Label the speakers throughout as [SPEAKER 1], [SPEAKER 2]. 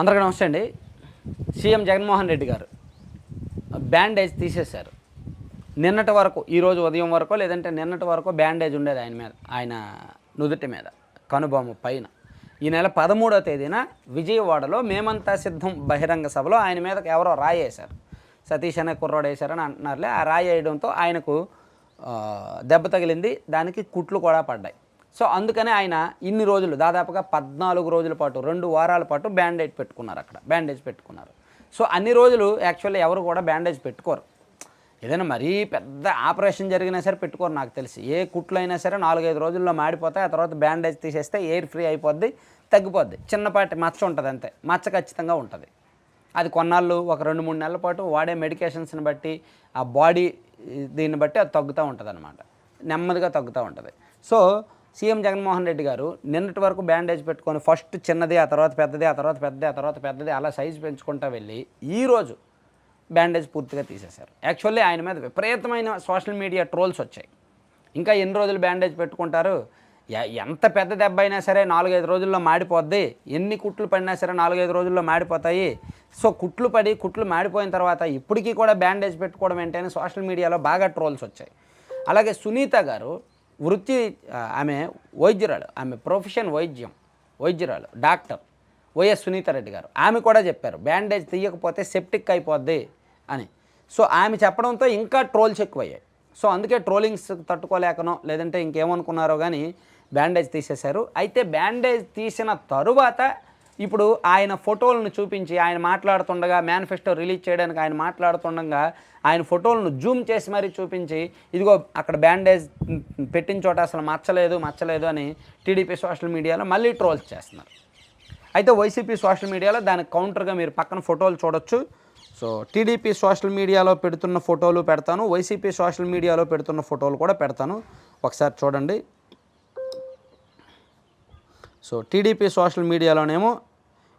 [SPEAKER 1] అందరికీ నమస్తే అండి. సీఎం జగన్మోహన్ రెడ్డి గారు బ్యాండేజ్ తీసేశారు. నిన్నటి వరకు ఈరోజు ఉదయం వరకు లేదంటే నిన్నటి వరకు బ్యాండేజ్ ఉండేది ఆయన మీద ఆయన నుదుటి మీద కనుబొమ్మ పైన. ఈ నెల పదమూడవ తేదీన విజయవాడలో మేమంతా సిద్ధం బహిరంగ సభలో ఆయన మీదకి ఎవరో రాయి వేశారు సతీష్ అనే కుర్రోడు వేశారని అంటున్నారులే. ఆ రాయి వేయడంతో ఆయనకు దెబ్బ తగిలింది. దానికి కుట్లు కూడా పడ్డాయి. సో అందుకనే ఆయన ఇన్ని రోజులు దాదాపుగా పద్నాలుగు రోజుల పాటు రెండు వారాల పాటు బ్యాండేజ్ పెట్టుకున్నారు అక్కడ బ్యాండేజ్ పెట్టుకున్నారు. సో అన్ని రోజులు యాక్చువల్లీ ఎవరు కూడా బ్యాండేజ్ పెట్టుకోరు. ఏదైనా మరీ పెద్ద ఆపరేషన్ జరిగినా సరే పెట్టుకోరు నాకు తెలిసి. ఏ కుట్లు అయినా సరే నాలుగైదు రోజుల్లో మాడిపోతాయి ఆ తర్వాత బ్యాండేజ్ తీసేస్తే ఎయిర్ ఫ్రీ అయిపోద్ది తగ్గిపోద్ది. చిన్నపాటి మచ్చ ఉంటుంది అంతే మచ్చ ఖచ్చితంగా ఉంటుంది. అది కొన్నాళ్ళు ఒక రెండు మూడు నెలల పాటు వాడే మెడికేషన్స్ని బట్టి ఆ బాడీ దీన్ని బట్టి అది తగ్గుతూ ఉంటుంది అనమాట నెమ్మదిగా తగ్గుతూ ఉంటుంది. సో సీఎం జగన్మోహన్ రెడ్డి గారు నిన్నటి వరకు బ్యాండేజ్ పెట్టుకొని ఫస్ట్ చిన్నది ఆ తర్వాత పెద్దది ఆ తర్వాత పెద్దది ఆ తర్వాత పెద్దది అలా సైజు పెంచుకుంటూ వెళ్ళి ఈరోజు బ్యాండేజ్ పూర్తిగా తీసేశారు. యాక్చువల్లీ ఆయన మీద విపరీతమైన సోషల్ మీడియా ట్రోల్స్ వచ్చాయి. ఇంకా ఎన్ని రోజులు బ్యాండేజ్ పెట్టుకుంటారు? ఎ- ఎంత పెద్ద దెబ్బ అయినా సరే నాలుగైదు రోజుల్లో మాడిపోద్ది. ఎన్ని కుట్లు పడినా సరే నాలుగైదు రోజుల్లో మాడిపోతాయి. సో కుట్లు పడి కుట్లు మాడిపోయిన తర్వాత ఇప్పటికీ కూడా బ్యాండేజ్ పెట్టుకోవడం ఏంటని సోషల్ మీడియాలో బాగా ట్రోల్స్ వచ్చాయి. అలాగే సునీత గారు వృత్తి ఆమె వైద్యురాలు ఆమె ప్రొఫెషన్ వైద్యం వైద్యురాలు డాక్టర్ వైఎస్ సునీతారెడ్డి గారు. ఆమె కూడా చెప్పారు బ్యాండేజ్ తీయకపోతే సెప్టిక్ అయిపోద్ది అని. సో ఆమె చెప్పడంతో ఇంకా ట్రోల్స్ ఎక్కువయ్యాయి. సో అందుకే ట్రోలింగ్స్ తట్టుకోలేకనో లేదంటే ఇంకేమనుకున్నారో కానీ బ్యాండేజ్ తీసేశారు. అయితే బ్యాండేజ్ తీసిన తరువాత ఇప్పుడు ఆయన ఫోటోలను చూపించి ఆయన మాట్లాడుతుండగా మేనిఫెస్టో రిలీజ్ చేయడానికి ఆయన మాట్లాడుతుండగా ఆయన ఫోటోలను జూమ్ చేసి మరీ చూపించి ఇదిగో అక్కడ బ్యాండేజ్ పెట్టిన చోట అసలు మచ్చలేదు మచ్చలేదు అని టీడీపీ సోషల్ మీడియాలో మళ్ళీ ట్రోల్స్ చేస్తున్నారు. అయితే వైసీపీ సోషల్ మీడియాలో దానికి కౌంటర్గా మీరు పక్కన ఫోటోలు చూడొచ్చు. సో టీడీపీ సోషల్ మీడియాలో పెడుతున్న ఫోటోలు పెడతాను వైసీపీ సోషల్ మీడియాలో పెడుతున్న ఫోటోలు కూడా పెడతాను. ఒకసారి చూడండి. సో టీడీపీ సోషల్ మీడియాలోనేమో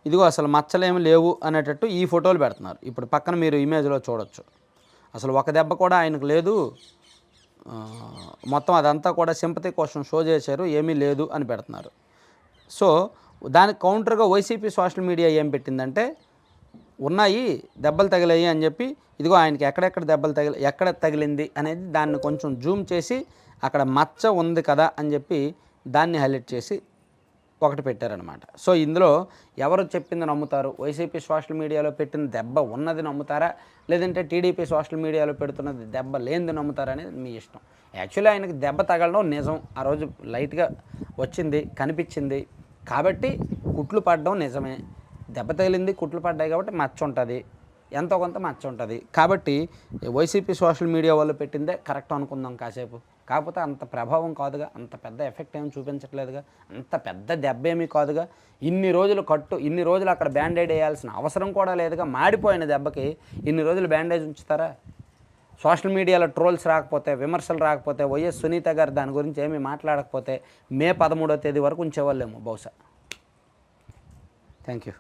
[SPEAKER 1] ఇదిగో అసలు మచ్చలేమి లేవు అనేటట్టు ఈ ఫోటోలు పెడుతున్నారు. ఇప్పుడు పక్కన మీరు ఇమేజ్లో చూడొచ్చు. అసలు ఒక దెబ్బ కూడా ఆయనకు లేదు. మొత్తం అదంతా కూడా సింపతి కోసం షో చేశారు ఏమీ లేదు అని పెడుతున్నారు. సో దానికి కౌంటర్గా వైసీపీ సోషల్ మీడియా ఏం పెట్టిందంటే ఉన్నాయి దెబ్బలు తగిలాయి అని చెప్పి ఇదిగో ఆయనకి ఎక్కడెక్కడ దెబ్బలు తగిలి ఎక్కడ తగిలింది అనేది దాన్ని కొంచెం జూమ్ చేసి అక్కడ మచ్చ ఉంది కదా అని చెప్పి దాన్ని హైలైట్ చేసి ఒకటి పెట్టారనమాట. సో ఇందులో ఎవరు చెప్పింది నమ్ముతారు? వైసీపీ సోషల్ మీడియాలో పెట్టిన దెబ్బ ఉన్నది నమ్ముతారా? లేదంటే టీడీపీ సోషల్ మీడియాలో పెడుతున్నది దెబ్బ లేనిది నమ్ముతారా అనేది మీ ఇష్టం. యాక్చువల్లీ ఆయనకి దెబ్బ తగలడం నిజం. ఆ రోజు లైట్గా వచ్చింది కనిపించింది. కాబట్టి కుట్లు పడడం నిజమే. దెబ్బ తగిలింది కుట్లు పడ్డాయి కాబట్టి మచ్చ ఉంటుంది. ఎంతో కొంత మచ్చ ఉంటుంది. కాబట్టి వైసీపీ సోషల్ మీడియా వాళ్ళు పెట్టిందే కరెక్ట్ అనుకుందాం కాసేపు. కాకపోతే అంత ప్రభావం కాదుగా అంత పెద్ద ఎఫెక్ట్ ఏమి చూపించట్లేదుగా అంత పెద్ద దెబ్బ ఏమీ కాదుగా ఇన్ని రోజులు కట్టు ఇన్ని రోజులు అక్కడ బ్యాండేజ్ వేయాల్సిన అవసరం కూడా లేదుగా మాడిపోయిన దెబ్బకి ఇన్ని రోజులు బ్యాండేజ్ ఉంచుతారా? సోషల్ మీడియాలో ట్రోల్స్ రాకపోతే విమర్శలు రాకపోతే వైఎస్ సునీత గారు దాని గురించి ఏమీ మాట్లాడకపోతే మే పదమూడో తేదీ వరకు ఉంచేవాళ్ళేమో బహుశా. Thank you